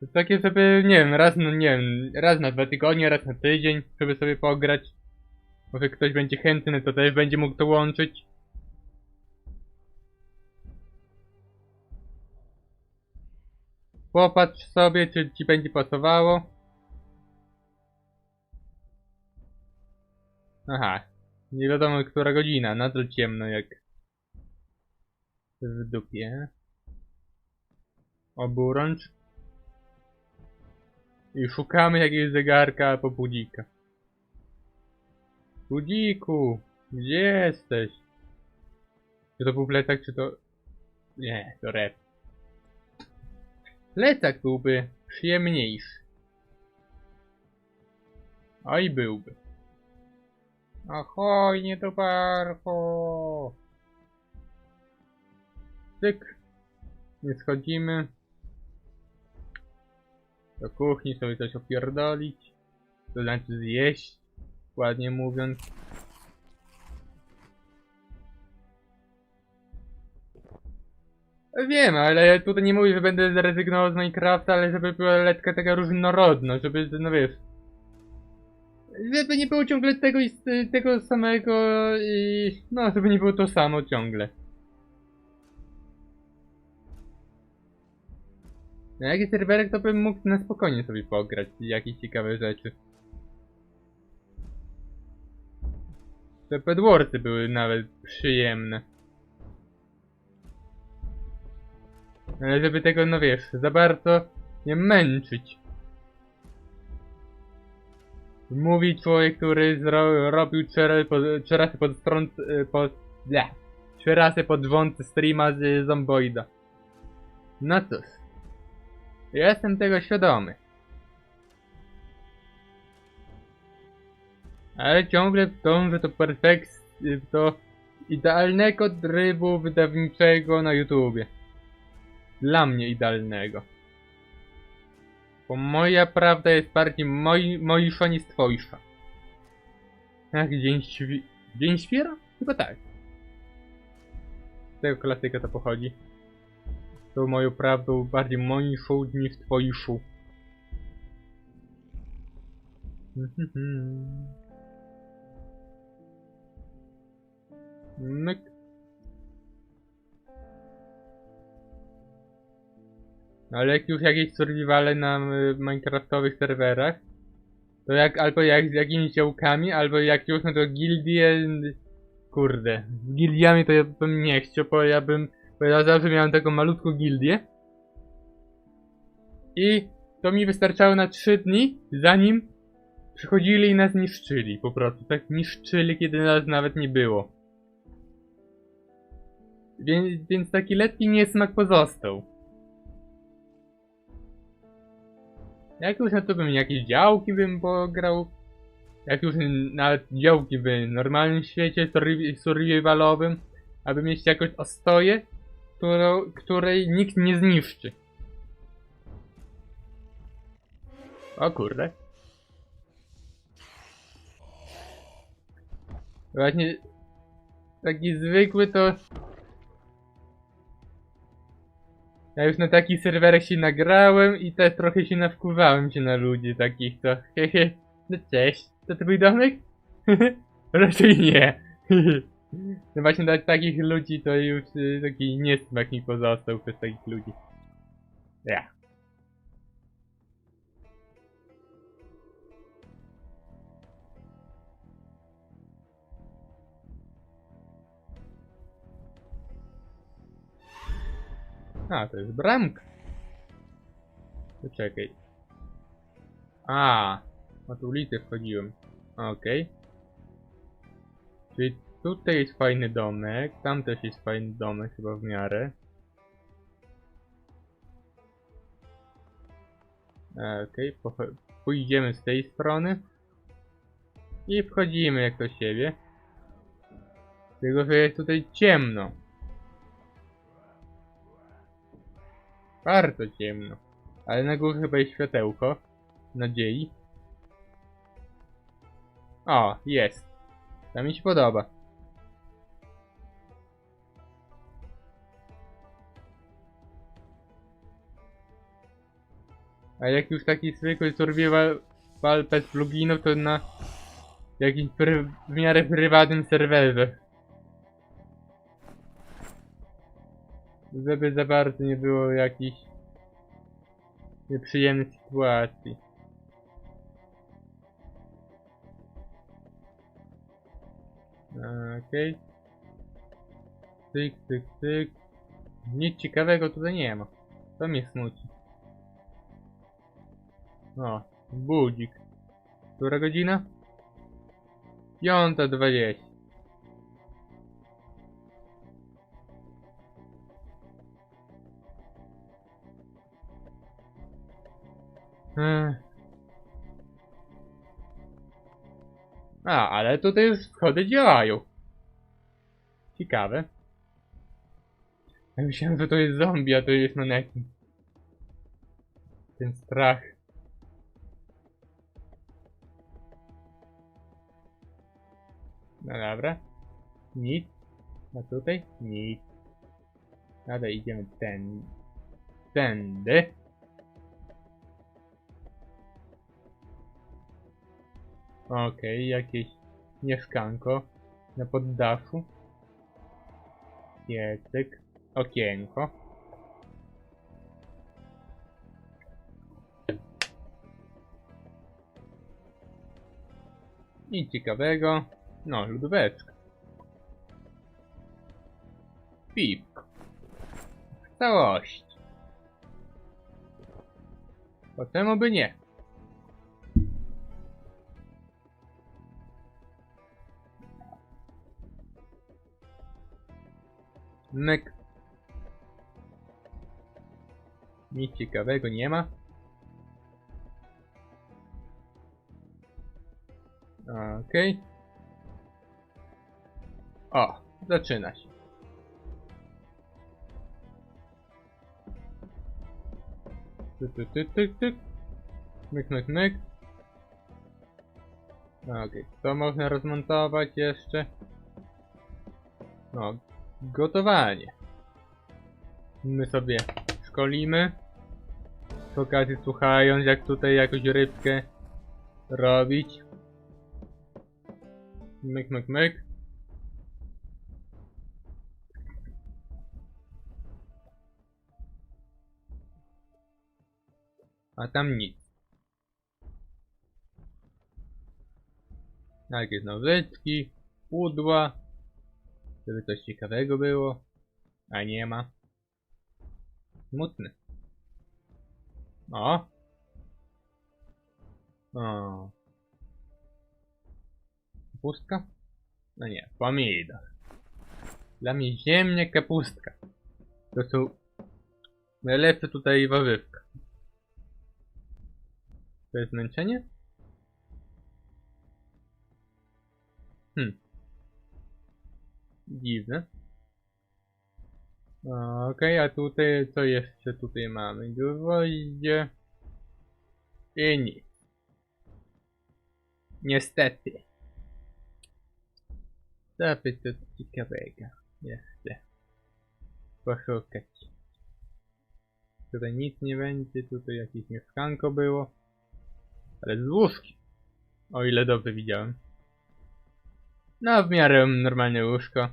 To takie, żeby, nie wiem, raz, nie wiem, raz na dwa tygodnie, raz na tydzień, żeby sobie pograć. Może ktoś będzie chętny, to też będzie mógł to łączyć. Popatrz sobie, czy ci będzie pasowało. Aha, nie wiadomo która godzina, nadal ciemno jak w dupie. Oburącz. I szukamy jakiegoś zegarka albo budzika. Budziku, gdzie jesteś? Czy to był plecak, czy to... Nie, to rep. Plecak byłby przyjemniejszy. Oj, byłby. Ahoj, nie do parku. Tyk. Nie schodzimy. Do kuchni sobie coś opierdolić. To znaczy zjeść. Ładnie mówiąc. Wiem, ale tutaj nie mówię, że będę zrezygnował z Minecrafta, ale żeby była letka taka różnorodna, żeby, no wiesz... Żeby nie było ciągle tego tego samego i... No, żeby nie było to samo ciągle. Na jakiś serwerek to bym mógł na spokojnie sobie pograć jakieś ciekawe rzeczy. Te Bedwarsy były nawet przyjemne. Ale żeby tego, no wiesz, za bardzo nie męczyć. Mówi człowiek, który zro robił trzy, razy pod stron... y, pod... Trzy razy pod rząd streama z Zomboida. No cóż. Jestem tego świadomy. Ale ciągle dążę do perfekcji, do idealnego trybu wydawniczego na YouTubie. Dla mnie idealnego. Bo moja prawda jest bardziej moi, moisza niż twojsza. Jak dzień świ... Dzień świra? Chyba tak. Z tego klasyka to pochodzi. To moją prawdą bardziej moiszą niż twoiszą. Myk. Ale jak już jakieś survivale na y, minecraftowych serwerach, to jak albo jak z jakimiś działkami, albo jak już no to gildie... Kurde, z gildiami to ja bym nie chciał, bo ja bym... Bo ja zawsze miałem taką malutką gildię. I to mi wystarczało na 3 dni, zanim przychodzili i nas niszczyli. Po prostu tak niszczyli, kiedy nas nawet nie było. Więc, więc taki letni niesmak pozostał. Jak już na to bym jakieś działki bym pograł. Jak już nawet działki w normalnym świecie survi- survivalowym, aby mieć jakąś ostoję, którą, której nikt nie zniszczy. O kurde. Właśnie taki zwykły to Ja już na takich serwerach się nagrałem i też trochę się nawkuwałem się na ludzi takich, to hehe, no cześć, to twój domek? Raczej nie. no właśnie dla takich ludzi to już y, taki niesmak mi pozostał przez takich ludzi. Ja. A, to jest bramka. Poczekaj. A, tu ulicę wchodziłem. Okej. Czyli tutaj jest fajny domek, tam też jest fajny domek chyba w miarę. E, Okej, pocho- pójdziemy z tej strony. I wchodzimy jak do siebie. Tylko, że jest tutaj ciemno. Bardzo ciemno. Ale na górze chyba jest światełko. Nadziei. O, jest. To mi się podoba. A jak już taki zwykły survival pal bez pluginów, to na jakimś w miarę prywatnym serwerze. Żeby za bardzo nie było jakichś nieprzyjemnych sytuacji. Okej. Tyk, tyk, tyk. Nic ciekawego tutaj nie ma. To mnie smuci. O, budzik. Która godzina? Piąta dwadzieścia. Ech. A, ale tutaj już schody działają. Ciekawe. Ja myślałem, że to jest zombie, a to jest manekin. Ten strach. No dobra. Nic. A tutaj? Nic. Dobra, idziemy ten... Tędy. Okej, jakieś mieszkanko na poddaszu. Piecyk. Okienko. Nic ciekawego. No, lodóweczka. Piwko. W całości. Po czemu by nie? Myk. Nic ciekawego nie ma. Okej. O, zaczyna się. Tyk, tyk, tyk, tyk, tyk. Myk, myk, myk. Okej, co można rozmontować jeszcze? No, gotowanie. My sobie szkolimy. Z okazji słuchając, jak tutaj jakąś rybkę robić. Myk, myk, myk. A tam nic. Jakieś nożyczki, pudła, żeby coś ciekawego było, a nie ma. Smutny. O! O. Kapustka? No nie, pomidor. Dla mnie ziemnia kapustka. To są najlepsze tutaj warzywka. To jest zmęczenie? Hmm. Dziwne. Okej, a tutaj co jeszcze tutaj mamy? Gwoździe. I nic. Niestety. By to ciekawego jeszcze poszukać. Tutaj nic nie będzie, tutaj jakieś mieszkanko było. Ale z łóżkiem. O ile dobrze widziałem. No, w miarę normalne łóżko.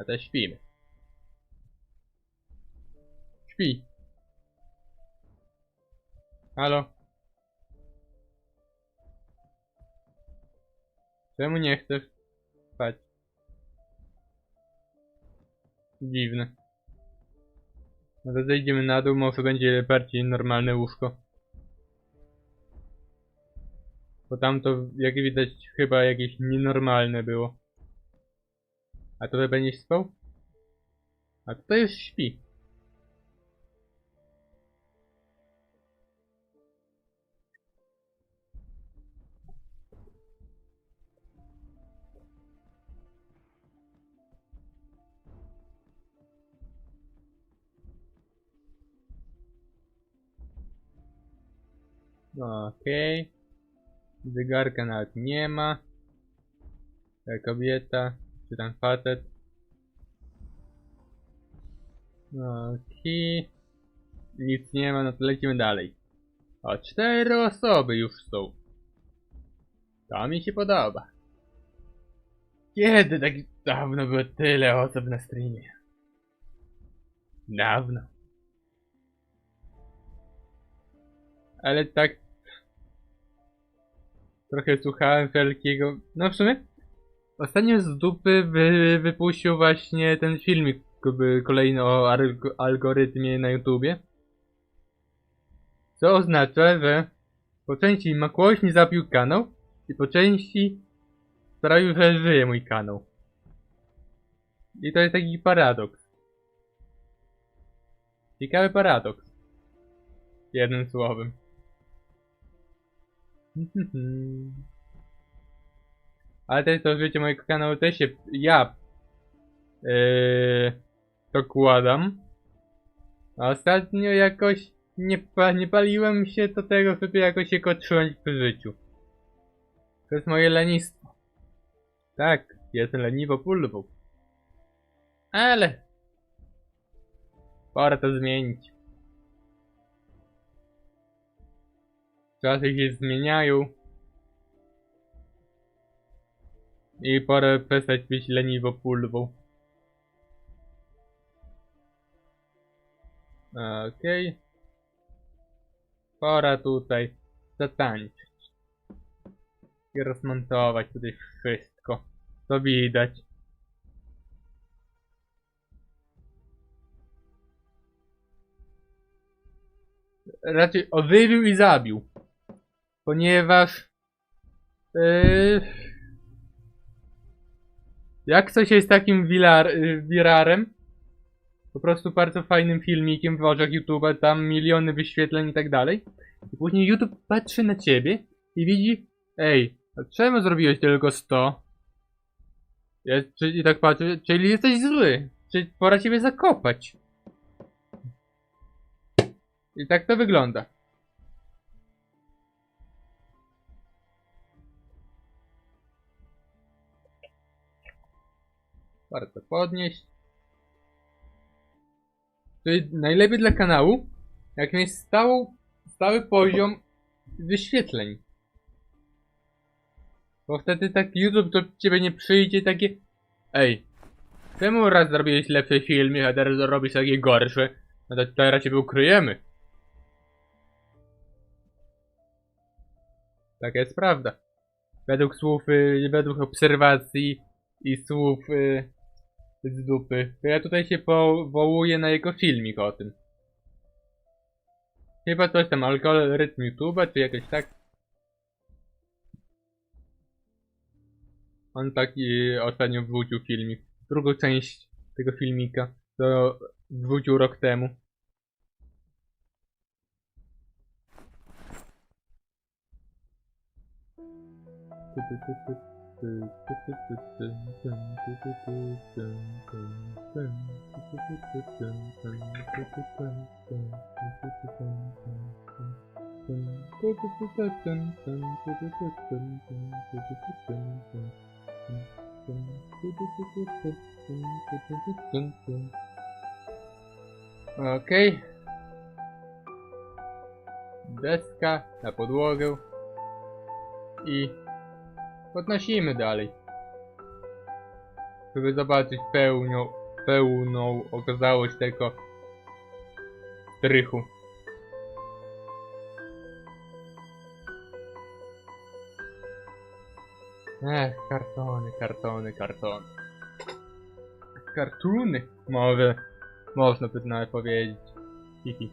A to śpimy. Śpi. Halo? Czemu nie chcesz spać? Dziwne. No to zejdziemy na dół, może będzie bardziej normalne łóżko. Bo tam to, jak widać, chyba jakieś nienormalne było. A to będziesz spał? A tutaj już śpi. Okej. Zegarka nawet nie ma. E, Kobieta, czy tam facet. Okej. Nic nie ma, no to lecimy dalej. A cztery osoby już są. To mi się podoba. Kiedy tak dawno było tyle osób na streamie? Dawno. Ale tak... Trochę słuchałem wszelkiego... No w sumie... Ostatnio z dupy wy, wypuścił właśnie ten filmik kolejny o alg- algorytmie na YouTubie. Co oznacza, że po części Makłoś mi zabił kanał i po części sprawił, że żyje mój kanał. I to jest taki paradoks. Ciekawy paradoks. Jednym słowem. Ale też to życie mojego kanału też się... Ja... Yy, dokładam. A ostatnio jakoś nie, nie paliłem się do tego, żeby jakoś się kotrząć w życiu. To jest moje lenistwo. Tak, jestem leniwo pulwą. Ale... Pora to zmienić. Czasy się zmieniają. I pora przestać być leniwo pulwą. Okej. Pora tutaj zatańczyć. I rozmontować tutaj wszystko, co widać. Raczej ożywił i zabił. Ponieważ... Yy, jak coś jest takim wirarem, po prostu bardzo fajnym filmikiem w oczach YouTube'a, tam miliony wyświetleń i tak dalej. I później YouTube patrzy na ciebie i widzi, ej, a czemu zrobiłeś tylko 100? Ja, czy, I tak patrzy, czyli jesteś zły, czyli pora ciebie zakopać. I tak to wygląda. Warto podnieść. Czyli najlepiej dla kanału, jak mieć stałą, stały poziom wyświetleń. Bo wtedy tak YouTube do ciebie nie przyjdzie takie Ej, czemu raz zrobiłeś lepszy filmik, a teraz robisz takie gorsze? No to teraz ciebie ukryjemy. Taka jest prawda. Według słów, y, według obserwacji i słów y, z dupy. To ja tutaj się powołuję na jego filmik o tym. Chyba coś tam, algorytm YouTube'a, czy jakoś tak. On taki ostatnio wrzucił filmik. Drugą część tego filmika. To wrzucił rok temu. Okej. Deska na podłogę. I podnosimy dalej. Żeby zobaczyć pełnią, pełną okazałość tego strychu. Ech, kartony, kartony, kartony. Kartuny, może. Można by nawet powiedzieć. Hihi.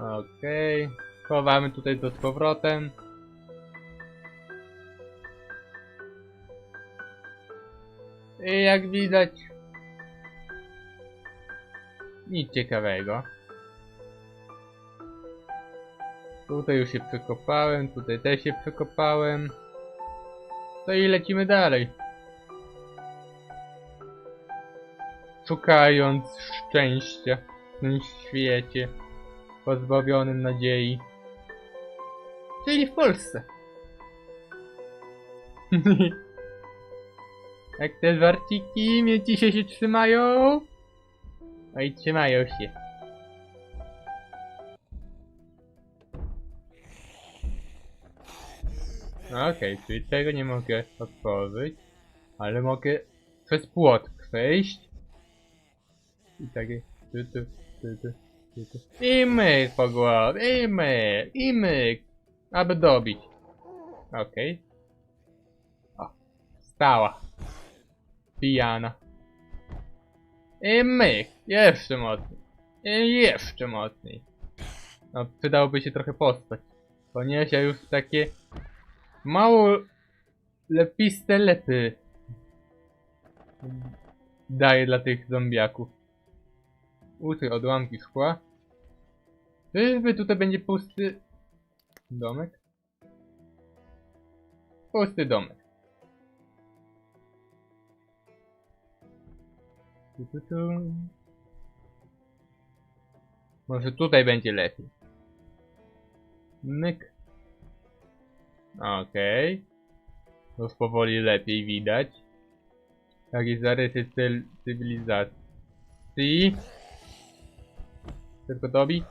Okej. Chowamy tutaj to z powrotem. Jak widać... Nic ciekawego. Tutaj już się przekopałem, tutaj też się przekopałem. To i lecimy dalej. Szukając szczęścia w tym świecie pozbawionym nadziei. Czyli w Polsce. Jak te żarciki mnie dzisiaj się trzymają? No i trzymają się. No okej, okay, czyli tego nie mogę otworzyć, ale mogę przez płot przejść. I takie... Tu, tu, tu, tu, tu, tu. I myk po głowie, i myk, i myk. Aby dobić. Okej. Okay. O, stała. Pijana. I myk, jeszcze mocniej. I jeszcze mocniej. No, przydałoby się trochę postać. Ponieważ ja już takie mało lepiste lepy daję dla tych zombiaków. Utry odłamki szkła. Czyżby tutaj będzie pusty domek? Pusty domek. Tu, tu, tu. Może tutaj będzie lepiej. Myk. Okej. Już powoli lepiej widać. Takie zarysy cywilizacji. Tylko dobi.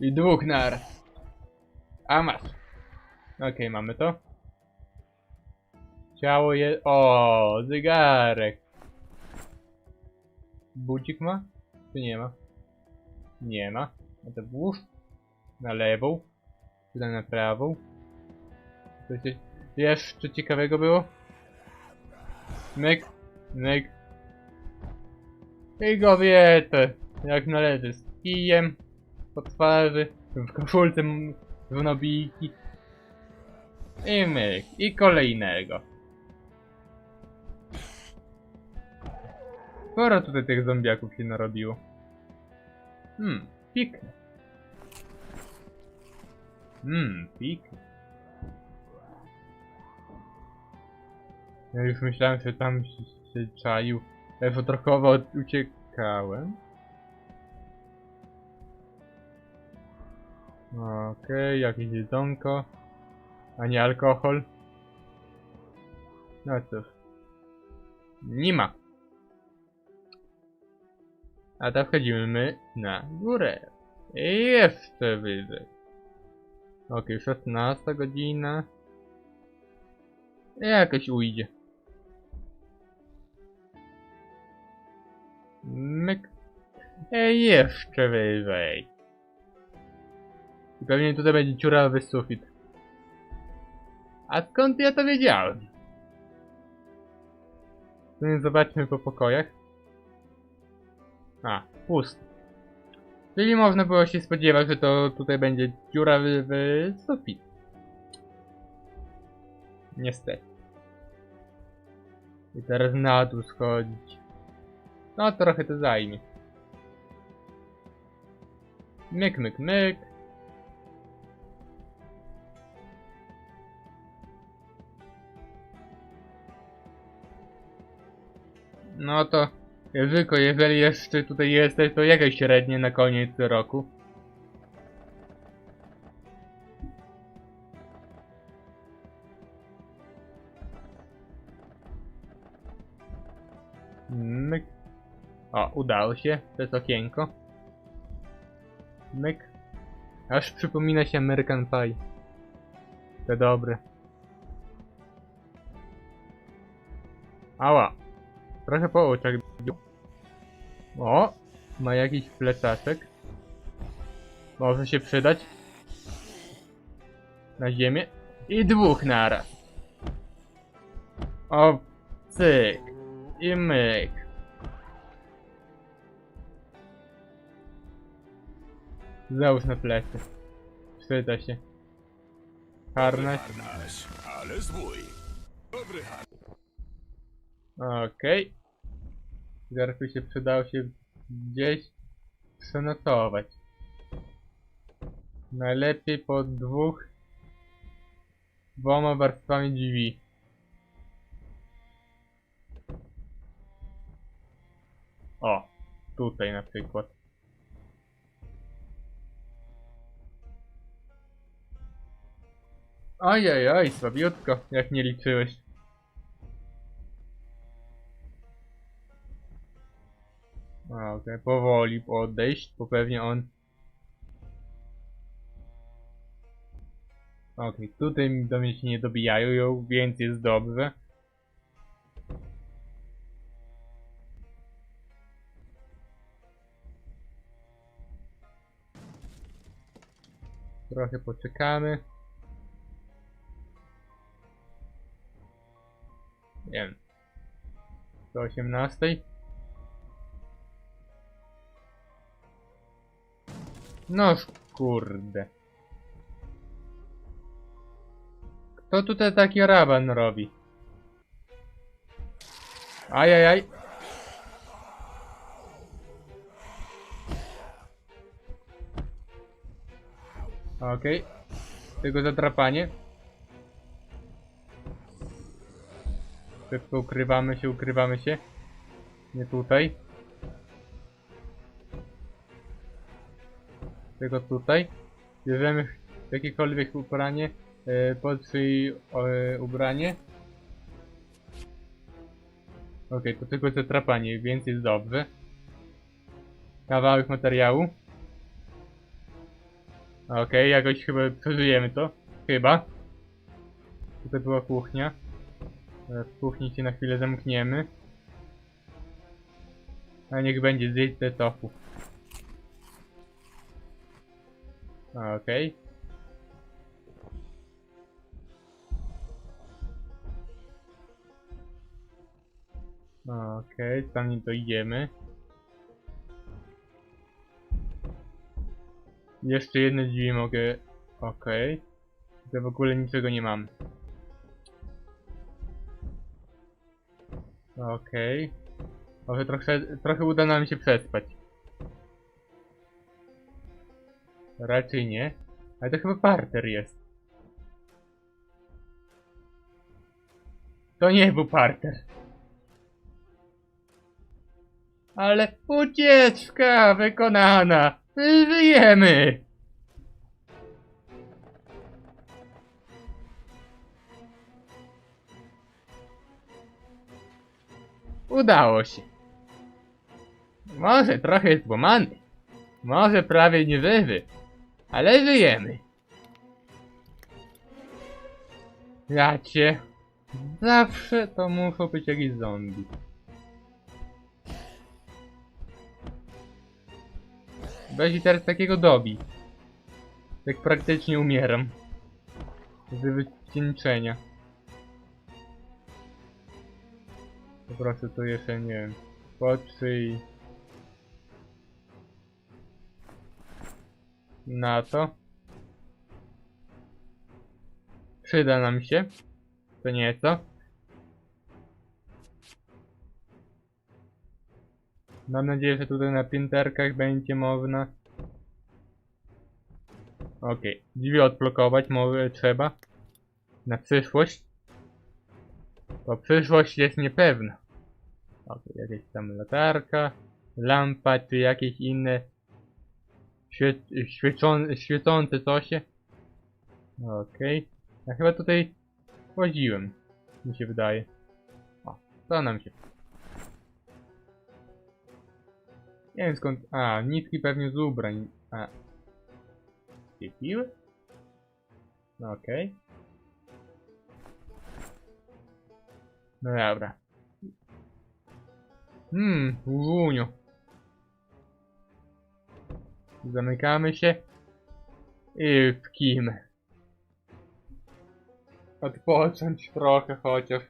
I dwóch nar. A masz. Okej, mamy to. Ciało je... O, zegarek. Budzik ma? Czy nie ma? Nie ma. A to włóż. Na lewą. Tutaj na prawą. Coś się- jeszcze ciekawego było? Myk, myk. I kobietę. Jak należy. Z kijem. Po twarzy. W koszulce z nobijki. I myk. I kolejnego. Sporo tutaj tych zombiaków się narobiło. Hmm, piknik. Hmm, piknik. Ja już myślałem, że tam się, się czaił. Ja fotrochowo uciekałem. Okej, jakieś jedzonko. A nie alkohol. No cóż. Nie ma. A to wchodzimy my na górę. I jeszcze wyżej. Okej, 16 godzina. Jakoś ujdzie. Myk. Ej, jeszcze wyżej. Pewnie tutaj będzie dziurawy sufit. A skąd ja to wiedziałem? Zobaczmy po pokojach. A, pusty. Czyli można było się spodziewać, że to tutaj będzie dziurawy w sufit. Niestety. I teraz na dół schodzić. No trochę to zajmie. Myk, myk, myk. No to Języko, jeżeli jeszcze tutaj jesteś, to jakieś średnie na koniec roku. Myk. O, udało się. To jest okienko. Myk. Aż przypomina się American Pie. To dobre. Ała. Trochę po oczach. O! Ma jakiś plecaczek. Może się przydać. Na ziemię. I dwóch naraz. O, cyk. I myk. Załóż na plecy. Przyda się. Harnaś. Ale zwój. Dobry harnaś. Okej. Zaraz by się przydało się gdzieś przenotować. Najlepiej pod dwóch dwoma warstwami drzwi. O, tutaj na przykład. Ojej, słabiutko, jak nie liczyłeś. A, Okej, powoli odejść, bo pewnie on Okej, tutaj do mnie się nie dobijają, ją, więc jest dobrze. Trochę poczekamy. Nie wiem. Do 18. No kurde. Kto tutaj taki raban robi? Ajajaj. Okej. Tego zadrapanie. Szybko ukrywamy się, ukrywamy się. Nie tutaj. Tylko tutaj. Bierzemy jakiekolwiek ubranie, e, pod e, ubranie. Okej, to tylko zatrapanie, więc jest dobrze. Kawałek materiału. Okej, jakoś chyba przeżyjemy to. Chyba. Tutaj była kuchnia. E, W kuchni się na chwilę zamkniemy. A niech będzie zjeść te tofu. Okej. Okej, tam nie dojdziemy. Jeszcze jedne drzwi mogę... Okej. To w ogóle niczego nie mam. Okej. Może trochę, trochę uda nam się przespać. Raczej nie. Ale to chyba parter jest. To nie był parter. Ale ucieczka wykonana! Żyjemy! Udało się. Może trochę złamany. Może prawie nieżywy. Ale żyjemy. Ja cię. Zawsze to muszą być jakieś zombie. Weź teraz takiego dobi. Tak praktycznie umieram. Z wycieńczenia. Po prostu tu jeszcze nie wiem. Na to. Przyda nam się. To nieco. Mam nadzieję, że tutaj na pięterkach będzie można. Okej, drzwi odblokować trzeba. Na przyszłość. Bo przyszłość jest niepewna. Okej, jakaś tam latarka, lampa czy jakieś inne świe świecące, świecące cosie. Okej. Ja chyba tutaj chodziłem. Mi się wydaje. O, to nam się. Nie wiem skąd. A, nitki pewnie z ubrań. A. Świeciły? Okej. No dobra. Hmm, łuniu. Zamykamy się. I wkijmy. Odpocząć trochę chociaż.